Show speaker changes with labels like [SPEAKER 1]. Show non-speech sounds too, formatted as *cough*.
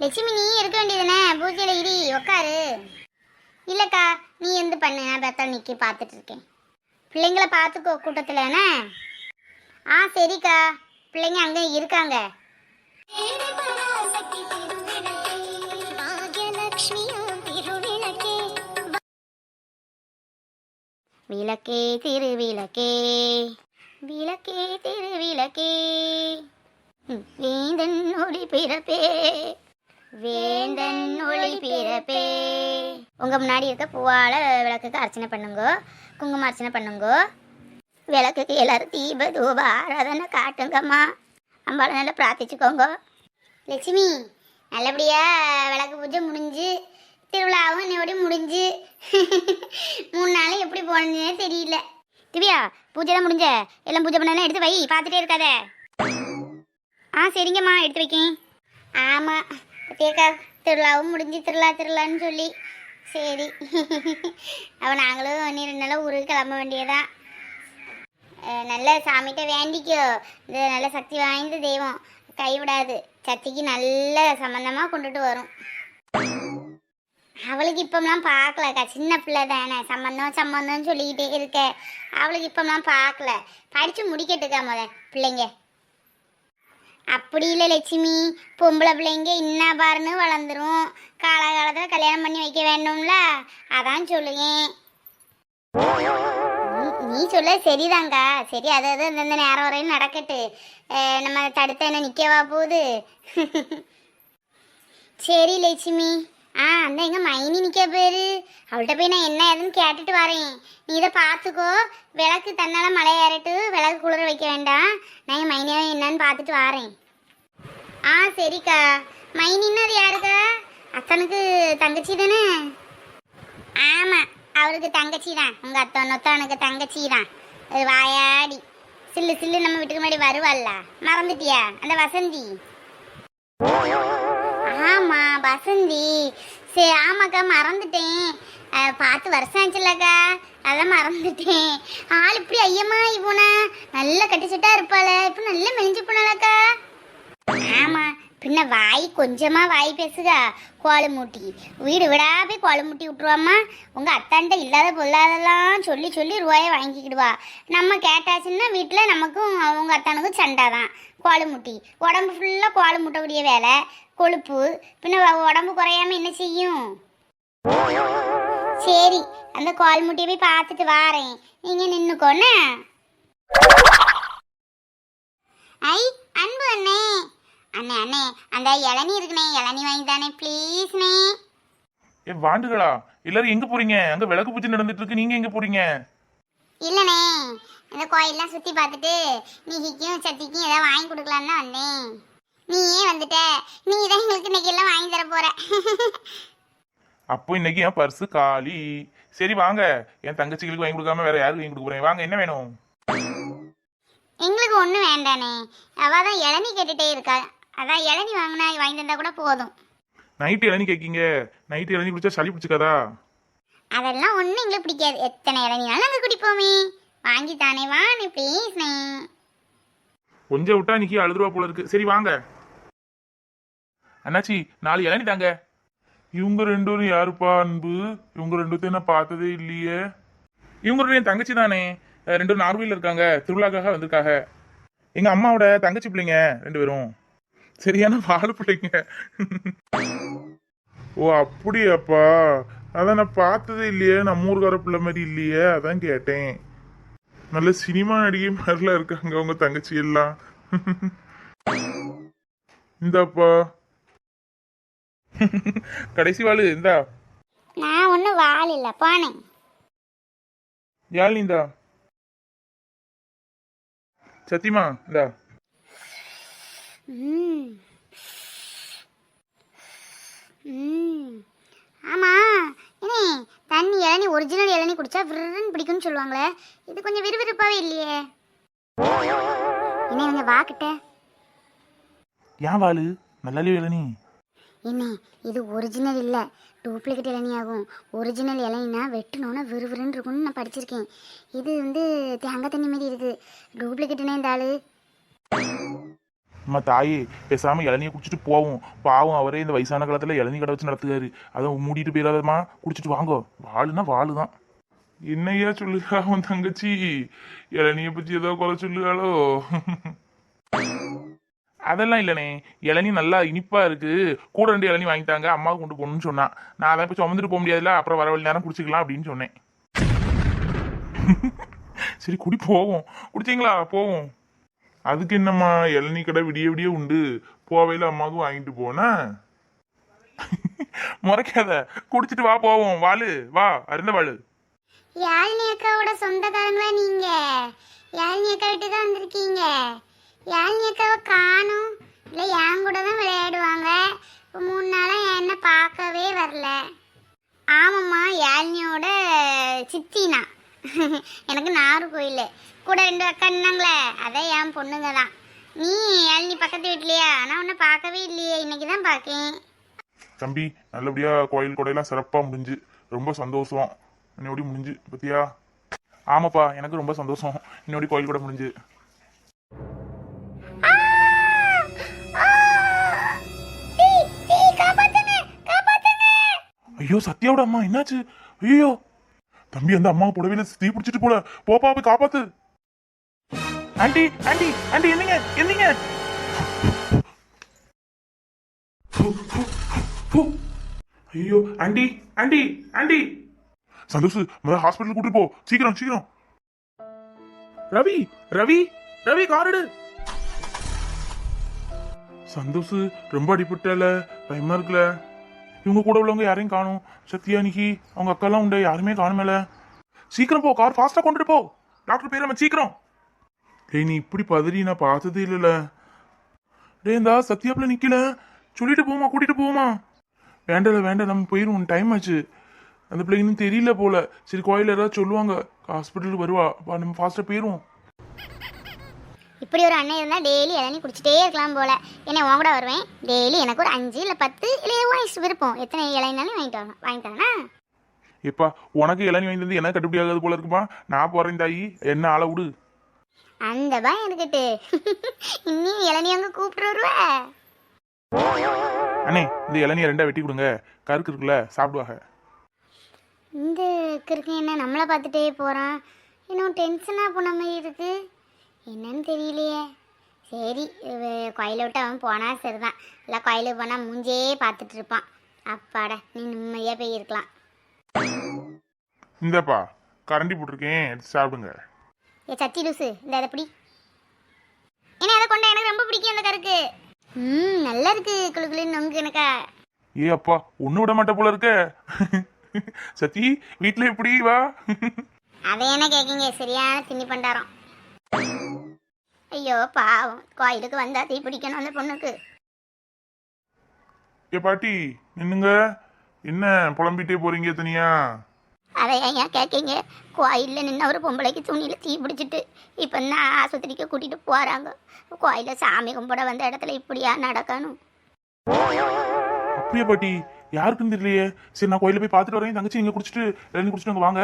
[SPEAKER 1] லட்சுமி நீ இருக்க வேண்டியதுனே பூஜையில் இடி உக்காரு. இல்லைக்கா நீ எந்த பண்ணு? நான் பார்த்தா நிற்கி பார்த்துட்டு இருக்கேன். பிள்ளைங்கள பார்த்துக்கோ கூட்டத்தில் என்ன? ஆ சரிக்கா. பிள்ளைங்க அங்கே இருக்காங்க. விளக்கே திருவிளக்கே. விளக்கே திருவிளக்கே. ம், வேந்தன் ஒளி பிறப்பே. வேந்தன் ஒளி பிறப்பே. உங்க முன்னாடி இருக்க பூவால விளக்குக்கு அர்ச்சனை பண்ணுங்க. குங்கும அர்ச்சனை பண்ணுங்க. விளக்குக்கு எல்லாரும் தீப தூப ஆராதனை காட்டுங்கம்மா. அம்பாளை நல்லா பிரார்த்திச்சுக்கோங்க. லட்சுமி நல்லபடியா விளக்கு பூஜை முடிஞ்சு திருவிழாவும் இன்னையோட முடிஞ்சு. மூணு நாள் எப்படி போனதுன்னே தெரியல. திவ்யா பூஜைலாம் முடிஞ்ச? எல்லாம் பூஜை பண்ணலாம் எடுத்து வை பார்த்துட்டே இருக்காத. ஆ சரிங்கம்மா எடுத்து வைக்கேன். ஆமாம் தேக்கா திருவிழாவும் முடிஞ்சு திருவிழா திருவிழான்னு சொல்லி. சரி. அவன் நாங்களும் இன்னும் ரெண்டு நாள் ஊருக்கு கிளம்ப வேண்டியதான் நல்ல சாமிகிட்ட வேண்டிக்கோ. இந்த நல்ல சக்தி வாய்ந்த தெய்வம். கைவிடாது. சக்திக்கு நல்ல சம்பந்தமாக கொண்டுட்டு வரும். அவளுக்கு இப்போம்லாம் பார்க்கலக்கா சின்ன பிள்ளை தானே. சம்மந்தம் சம்மந்தம்னு சொல்லிக்கிட்டே இருக்க. அவளுக்கு இப்போம்லாம் பார்க்கல படித்து முடிக்கட்டுக்கா முத பிள்ளைங்க. அப்படி இல்லை லட்சுமி. பொம்பளை பிள்ளைங்க இன்னா பாருன்னு வளர்ந்துரும். காலகாலத்தில் கல்யாணம் பண்ணி வைக்க வேண்டும்ல அதான் சொல்லுவேன். நீ- சொல்ல சரிதாங்கா சரி அது அது இந்த நேரம் வரையும் நடக்கட்டு. நம்ம தடுத்த என்ன நிற்கவா போகுது. *laughs* சரி லட்சுமி. ஆ அந்த எங்க மைனி நிற்க பேரு. அவள்கிட்ட போய் நான் என்ன ஏதுன்னு கேட்டுட்டு வரேன். நீ இதை பார்த்துக்கோ. விளக்கு தன்னால மழை ஏறட்டு விளக்கு குளிர வைக்க வேண்டாம். நான் என் மைனியா என்னன்னு பார்த்துட்டு வரேன். ஆ சரிக்கா. மைனின்னு அது யாருக்கா? அத்தனுக்கு தங்கச்சி தானே? ஆமாம் அவருக்கு தங்கச்சி தான். உங்கள் அத்தன் ஒத்தனுக்கு தங்கச்சி தான். வாயாடி. சில்லு சில்லு நம்ம வீட்டுக்கு முன்னாடி வருவாள்ல. மறந்துட்டியா? அந்த வசந்தி? ஆமாம்மா வசந்தி. சரி ஆமாக்கா மறந்துட்டேன். பார்த்து வருஷம் ஆச்சுல்லக்கா அதெல்லாம் மறந்துட்டேன். ஆள் இப்படி ஐயம்மா இவனா? நல்ல கட்டிச்சிட்டா இருப்பாள. இப்போ நல்லா மெலிஞ்சு போனாலக்கா ஆமா பின்ன வாய் கொஞ்சமா வாய் பேசுகா. கோழி மூட்டி. வீடு விடா போய் கோழி மூட்டி விட்டுருவாம்மா. உங்க அத்தாண்ட இல்லாத பொல்லாதெல்லாம் சொல்லி சொல்லி ரூபாயை வாங்கிக்கிடுவா. நம்ம கேட்டாச்சுன்னா வீட்டில் நமக்கும் உங்கள் அத்தானுக்கும் சண்டை தான். கோழி மூட்டி. உடம்பு ஃபுல்லாக கோழி முட்டக்கூடிய வேலை. கொழுப்பு. பின்ன உடம்பு குறையாம என்ன செய்யும்? சரி அந்த கோல் முட்டியை போய் பார்த்துட்டு வாரேன். நீங்க நின்னுக்கோண்ணே ஐ அன்பு அண்ணே. அண்ணே அண்ணே அந்த இளநீ இருக்குண்ணே இளநீ வாங்கி தானே ப்ளீஸ்ண்ணே
[SPEAKER 2] ஏ வாண்டுகளா? எல்லாரும் எங்க போறீங்க? அங்க விளக்கு பூஜை நடந்துட்டு இருக்கு. நீங்க எங்க போறீங்க?
[SPEAKER 1] இல்லைண்ணே இந்த கோயிலெலாம் சுற்றி பார்த்துட்டு நீக்கும் சத்திக்கும் ஏதாவது வாங்கி கொடுக்கலான்னு தான் வந்தேன். நீ ஏன் வந்துட்ட. நீ தான் எங்களுக்கு இன்னைக்கு எல்லாம் வாங்கி தர போற.
[SPEAKER 2] அப்போ இன்னைக்கு என் பர்ஸ் காலி. சரி வாங்க. என் தங்கச்சிகளுக்கு வாங்கி கொடுக்காம வேற யாருக்கு வாங்கி கொடுக்க போறேன் வாங்க என்ன வேணும்?
[SPEAKER 1] எங்களுக்கு ஒன்றும் வேண்டானே அவ தான் இளநீ கேட்டுட்டே இருக்கா. அதான் இளநீ வாங்கினா வாங்கி தந்தா கூட போதும்.
[SPEAKER 2] நைட்டு இளநீ கேட்கீங்க நைட்டு இளநீ குடிச்சா சளி பிடிச்சிக்காதா?
[SPEAKER 1] அதெல்லாம் ஒன்றும் எங்களுக்கு பிடிக்காது. எத்தனை இளநினாலும் நாங்கள் குடிப்போமே. வாங்கி தானே வாணே ப்ளீஸ்ண்ணே
[SPEAKER 2] கொஞ்சம் விட்டா இன்னைக்கு அழுதுருவா போல இருக்கு. சரி வாங்க. அண்ணாச்சி நாலு இளநீ தாங்க. இவங்க ரெண்டும் யாருப்பா அன்பு? இவங்க ரெண்டுத்தையும் நான் பார்த்ததே இல்லையே. இவங்களுடைய என் தங்கச்சி தானே ரெண்டும் ரெண்டு நார்வேல இருக்காங்க. திருவிழாக்காக வந்திருக்காங்க எங்க அம்மாவோட தங்கச்சி பிள்ளைங்க ரெண்டு பேரும். சரியான வாழ பிள்ளைங்க. ஓ அப்படியாப்பா. அதான் நான் பார்த்ததே இல்லையே. நம்ம ஊருக்கார பிள்ளை மாதிரி இல்லையே. அதான் கேட்டேன். நல்ல சினிமா நடிகை மாதிரிலாம் இருக்காங்க உங்க தங்கச்சி எல்லாம். இந்தாப்பா. கடைசி வாழு இந்தா.
[SPEAKER 1] நான் ஒன்றும் வாள் இல்லை போனேன்.
[SPEAKER 2] யாழ் இந்தா சத்தியமா இந்தா.
[SPEAKER 1] ம். ம். ஆமா. ஏனே தண்ணி இளநீ ஒரிஜினல் இளநீ குடிச்சா விருன்னு பிடிக்கும்னு சொல்லுவாங்களே. இது கொஞ்சம் விறுவிறுப்பாவே இல்லையே. என்ன இவங்க வாக்கிட்ட
[SPEAKER 2] ஏன் வாழு நல்லாலே வேலை
[SPEAKER 1] என்ன இது ஒரிஜினல் இல்லை. டூப்ளிகேட் இளநீ ஆகும் ஒரிஜினல் இளநினா வெட்டணுன்னா விறுவிறுன்னு இருக்கும்னு நான் படிச்சிருக்கேன். இது வந்து தேங்காய் தண்ணி மாதிரி இருக்குது டூப்ளிகேட்னே இந்த ஆளு?
[SPEAKER 2] அம்மா தாயே பேசாமல் இளநியை குடிச்சிட்டு போவோம். பாவம் அவரே இந்த வயசான காலத்தில் இளநீ கடை வச்சு நடத்துக்காரு அதை மூடிட்டு போயிடாதம்மா குடிச்சிட்டு வாங்கோ. வாளுனா வாளு தான் என்னையா சொல்லுகா உன் தங்கச்சி? இளநியை பற்றி ஏதோ குறை சொல்லுகாளோ அதெல்லாம் இல்லைண்ணே இளநீ நல்லா இனிப்பாக இருக்குது கூட ரெண்டு இளநீ வாங்கிட்டாங்க அம்மாவுக்கு கொண்டு போகணும்னு சொன்னான் நான் அதை போய் சுமந்துட்டு போக முடியாதுல்ல அப்புறம் வர வழி நேரம் குடிச்சிக்கலாம் அப்படின்னு சொன்னேன். *laughs* சரி குடி போவோம். குடிச்சிங்களா? போவோம். அதுக்கு என்னம்மா? இளநீ கடை விடிய விடிய உண்டு. போவையில் அம்மாவுக்கு வாங்கிட்டு போனா? *laughs* முறைக்காத. குடிச்சிட்டு வா போவோம். வாளு வா. அருந்த வாளு
[SPEAKER 1] யாழினி அக்காவோட சொந்தக்காரங்களா நீங்க? யாழினி அக்கா விட்டு தான் வந்திருக்கீங்க. யாழினி அக்காவை காணும்? இல்லை என் கூட தான் விளையாடுவாங்க. இப்போ மூணு நாளாக என்ன பார்க்கவே வரல. ஆமாம்மா யாழினியோட சித்தினா. எனக்கு நாகர்கோயில் கூட ரெண்டு அக்கா இருந்தாங்களே அதான் என் பொண்ணுங்க தான் நீ யாழினி பக்கத்து வீட்லையா நான் உன்னை பார்க்கவே இல்லையே இன்னைக்கு தான் பார்க்கேன்.
[SPEAKER 2] தம்பி நல்லபடியா கோயில் கொடையெல்லாம் சிறப்பாக முடிஞ்சு. ரொம்ப சந்தோஷம். இன்னொடி முடிஞ்சு பத்தியா? ஆமாப்பா எனக்கு ரொம்ப சந்தோஷம். இன்னொடி கோயில் கூட முடிஞ்சு. ஐயோ சத்யாவோட அம்மா என்னாச்சு? ஐயோ தம்பி அந்த அம்மா புடவையில தீ பிடிச்சிட்டு போல. போப்பா போய் காப்பாத்து. ஆண்டி ஆண்டி ஆண்டி என்னங்க என்னங்க? ஐயோ ஆண்டி ஆண்டி ஆண்டி. சந்தோஷ் முதல்ல ஹாஸ்பிட்டல் கூட்டிட்டு போ. சீக்கிரம் சீக்கிரம். ரவி ரவி ரவி காரடு சந்தோஷ் ரொம்ப அடிபட்டல பயமா இருக்குல்ல இவங்க கூட உள்ளவங்க யாரையும் காணும். சத்யா நிக்கி அவங்க அக்காலாம் உண்டு. யாருமே காணுமேல. சீக்கிரம் போ கார் ஃபாஸ்டா கொண்டுட்டு போ. டாக்டர் பேராம சீக்கிரம். டேய் நீ இப்படி பதறி நான் பார்த்ததே இல்லைல்ல டேய் இந்தா சத்யாப்புல நிக்கல. சொல்லிட்டு போமா கூட்டிட்டு போமா. வேண்டல வேண்டாம் நம்ம போயிடுவோம் டைம் ஆச்சு. அந்த பிள்ளைங்கன்னு தெரியல போல. சரி கோயில் ஏதாவது சொல்லுவாங்க. ஹாஸ்பிட்டலுக்கு வருவா. நம்ம ஃபாஸ்ட்டாக போயிடுவோம்
[SPEAKER 1] இப்படி ஒரு அண்ணன் இருந்தால் டெய்லி இளநீ குடிச்சிட்டே இருக்கலாம் போல. என்ன உன் கூட வருவேன். டெய்லி எனக்கு ஒரு அஞ்சு இல்லை பத்து இல்லை வாய்ஸ் விருப்பம். எத்தனை இளைஞனாலும் வாங்கிட்டு வரணும். வாங்கிட்டானா
[SPEAKER 2] எப்பா உனக்கு இளநீ வாங்கி தந்து எனக்கு கட்டுப்படி ஆகாது போல இருக்குப்பா. நான் போறேன் தாயி. என்ன ஆளை விடு.
[SPEAKER 1] அந்த பயம் இருக்கட்டு *laughs* இன்னும் இளநீ அங்கே கூப்பிட்டு வருவ?
[SPEAKER 2] அண்ணே இந்த இளநியை ரெண்டா வெட்டி கொடுங்க. கருக்கு இருக்குல்ல சாப்பிடுவாங்க.
[SPEAKER 1] இந்த கிறுக்கு என்ன நம்மளை பார்த்துட்டே போகிறான் இன்னும் டென்ஷனாக போன மாதிரி இருக்கு. என்னன்னு தெரியலையே. சரி கோயிலை விட்டு அவன் போனால் சரிதான். இல்லை கோயிலுக்கு போனால் மூஞ்சே பார்த்துட்டு இருப்பான். அப்பாடா நீ நிம்மதியாக போய் இருக்கலாம்
[SPEAKER 2] இந்தப்பா கரண்டி போட்டிருக்கேன் எடுத்து சாப்பிடுங்க.
[SPEAKER 1] ஏ சத்தி லூசு இந்த இதை பிடி. என்ன அதை கொண்டா எனக்கு ரொம்ப பிடிக்கும் அந்த கருக்கு. ம் நல்லா இருக்கு குளு குளுன்னு நொங்கு எனக்கா.
[SPEAKER 2] ஏ அப்பா ஒண்ணு விட மாட்ட போல இருக்க. சத்தி வீட்ல எப்படி வா.
[SPEAKER 1] அதை என்ன கேட்குங்க சரியான தின்னி பண்டாரம் ஐயோ பாவம். கோயிலுக்கு வந்தா தீ பிடிக்கணும் அந்த பொண்ணுக்கு.
[SPEAKER 2] ஏ பாட்டி நின்னுங்க. என்ன புலம்பிட்டே போறீங்க தனியா?
[SPEAKER 1] அதை ஏன் கேட்கீங்க கோயிலில் நின்று ஒரு பொம்பளைக்கு துணியில் தீ பிடிச்சிட்டு இப்போ தான் ஆஸ்பத்திரிக்கு கூட்டிகிட்டு போகிறாங்க கோயிலில் சாமி கும்பிட வந்த இடத்துல இப்படியா நடக்கணும்?
[SPEAKER 2] அப்படியா பாட்டி? யாருக்குன்னு தெரியலையே. சரி நான் கோயில போய் பார்த்துட்டு வரேன். தங்கச்சி நீங்க குடிச்சிட்டு இளநீ குடிச்சிட்டு வாங்க.